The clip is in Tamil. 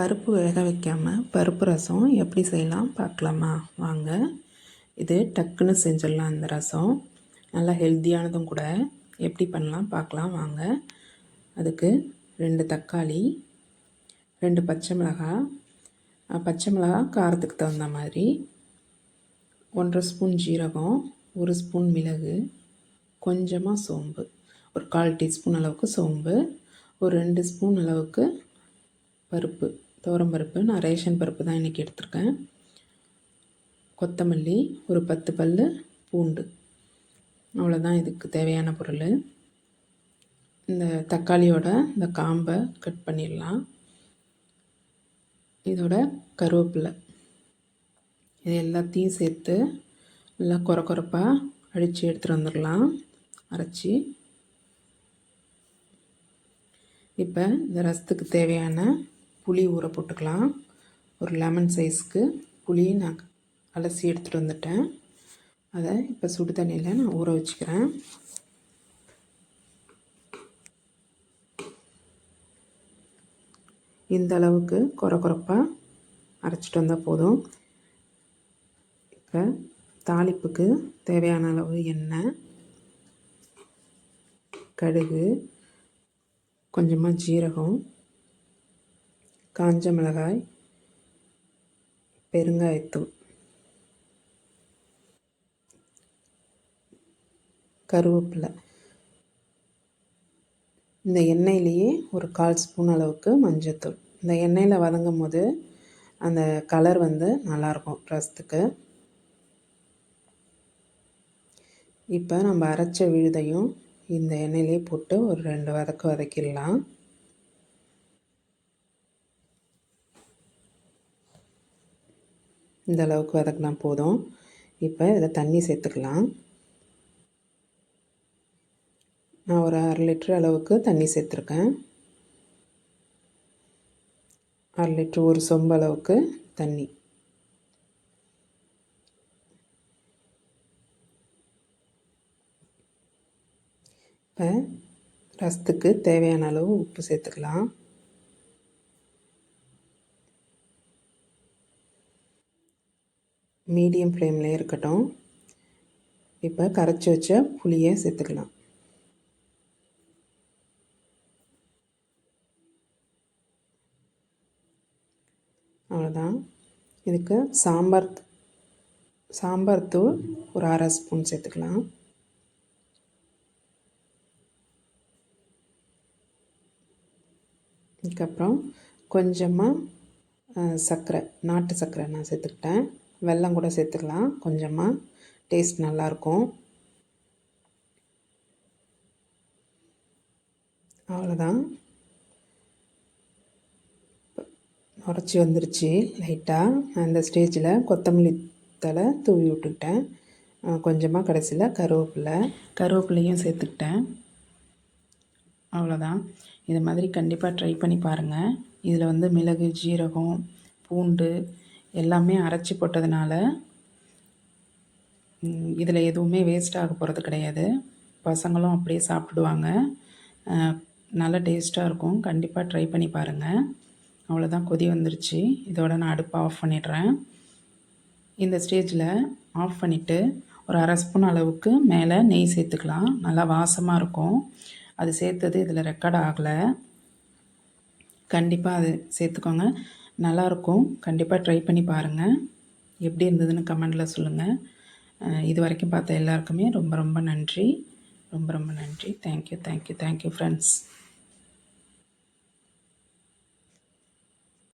பருப்பு வேக வைக்காமல் பருப்பு ரசம் எப்படி செய்யலாம் பார்க்கலாமா? வாங்க. இது டக்குன்னு செஞ்சிடலாம் இந்த ரசம். நல்லா ஹெல்த்தியானதும் கூட. எப்படி பண்ணலாம் பார்க்கலாம். வாங்க. அதுக்கு ரெண்டு தக்காளி ரெண்டு பச்சை மிளகாய் பச்சை மிளகா காரத்துக்கு தகுந்த மாதிரி. ஒன்றரை ஸ்பூன் ஜீரகம் ஒரு ஸ்பூன் மிளகு கொஞ்சமாக சோம்பு. ஒரு கால் டீஸ்பூன் அளவுக்கு சோம்பு ஒரு ரெண்டு ஸ்பூன் அளவுக்கு பருப்பு. துவரம் பருப்பு நான் ரேஷன் பருப்பு தான் இன்றைக்கி எடுத்திருக்கேன். கொத்தமல்லி ஒரு பத்து பல் பூண்டு. அவ்வளோதான் இதுக்கு தேவையான பொருள். இந்த தக்காளியோட இந்த காம்பை கட் பண்ணிடலாம். இதோட கருவேப்பிலை. இது எல்லாத்தையும் சேர்த்து நல்லா குறை குறைப்பாக அடித்து எடுத்துகிட்டு வந்துடலாம். அரைச்சி. இப்போ இந்த ரசத்துக்கு தேவையான புளி ஊற போட்டுக்கலாம். ஒரு லெமன் சைஸ்க்கு புளி நான் அலசி எடுத்துகிட்டு வந்துட்டேன். அதை இப்போ சுடு தண்ணியில் நான் ஊற வச்சுக்கிறேன். இந்த அளவுக்கு குறை குறைப்பாக அரைச்சிட்டு வந்தால் போதும். இப்போ தாளிப்புக்கு தேவையான அளவு எண்ணெய் கடுகு கொஞ்சமாக ஜீரகம் காஞ்ச மிளகாய் பெருங்காயத்தூள் கருவேப்பிலை. இந்த எண்ணெயிலேயே ஒரு கால் ஸ்பூன் அளவுக்கு மஞ்சத்தூள். இந்த எண்ணெயில் வதங்கும் போது அந்த கலர் வந்து நல்லாயிருக்கும் ரசத்துக்கு. இப்போ நம்ம அரைச்ச விழுதையும் இந்த எண்ணெயிலே போட்டு ஒரு ரெண்டு வதக்கு வதக்கிடலாம். இந்த அளவுக்கு வதக்கினா போதும். இப்போ இதில் தண்ணி சேர்த்துக்கலாம். நான் ஒரு அரை லிட்ரு அளவுக்கு தண்ணி சேர்த்துருக்கேன். அரை லிட்ரு ஒரு சொம்பு அளவுக்கு தண்ணி. இப்போ ரசத்துக்கு தேவையான அளவு உப்பு சேர்த்துக்கலாம். மீடியம் ஃப்ளேமில் இருக்கட்டும். இப்போ கரைச்சி வச்ச புளியை சேர்த்துக்கலாம். அவ்வளோதான் இதுக்கு சாம்பார் சாம்பார் தூள் ஒரு அரை ஸ்பூன் சேர்த்துக்கலாம். அதுக்கப்புறம் கொஞ்சமாக சர்க்கரை நாட்டு சர்க்கரை நான் சேர்த்துக்கிட்டேன். வெல்லம் கூட சேர்த்துக்கலாம் கொஞ்சமாக டேஸ்ட் நல்லாயிருக்கும் அவ்வளோதான் உடச்சி வந்துருச்சு லைட்டாக அந்த ஸ்டேஜில் கொத்தமல்லி தலை தூவி விட்டுக்கிட்டேன். கொஞ்சமாக கடைசியில் கருவேப்பிலை. கருவேப்பிலையும் சேர்த்துக்கிட்டேன். அவ்வளோதான் இது மாதிரி கண்டிப்பாக ட்ரை பண்ணி பாருங்கள் இதில் வந்து மிளகு ஜீரகம் பூண்டு எல்லாமே அரைச்சி போட்டதுனால இதில் எதுவுமே வேஸ்ட் ஆக போகிறது கிடையாது. பசங்களும் அப்படியே சாப்பிடுவாங்க. நல்ல டேஸ்ட்டாக இருக்கும். கண்டிப்பாக ட்ரை பண்ணி பாருங்கள் அவ்வளோதான் கொதி வந்துருச்சு. இதோட நான் அடுப்பை ஆஃப் பண்ணிடுறேன். இந்த ஸ்டேஜில் ஆஃப் பண்ணிவிட்டு ஒரு அரை ஸ்பூன் அளவுக்கு மேலே நெய் சேர்த்துக்கலாம். நல்லா வாசமாக இருக்கும். அது சேர்த்தது இதில் ரெக்கார்ட் ஆகலை. கண்டிப்பாக அது சேர்த்துக்கோங்க. நல்லாயிருக்கும். கண்டிப்பாக ட்ரை பண்ணி பாருங்கள் எப்படி இருந்ததுன்னு கமெண்டில் சொல்லுங்கள் இது வரைக்கும் பார்த்த எல்லாருக்குமே ரொம்ப ரொம்ப நன்றி. ரொம்ப ரொம்ப நன்றி. Thank you thank you thank you friends